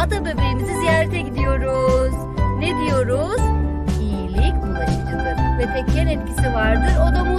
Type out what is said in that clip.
Ada bebeğimizi ziyarete gidiyoruz. Ne diyoruz? İyilik bulaşıcıdır ve tek yan etkisi vardır. O da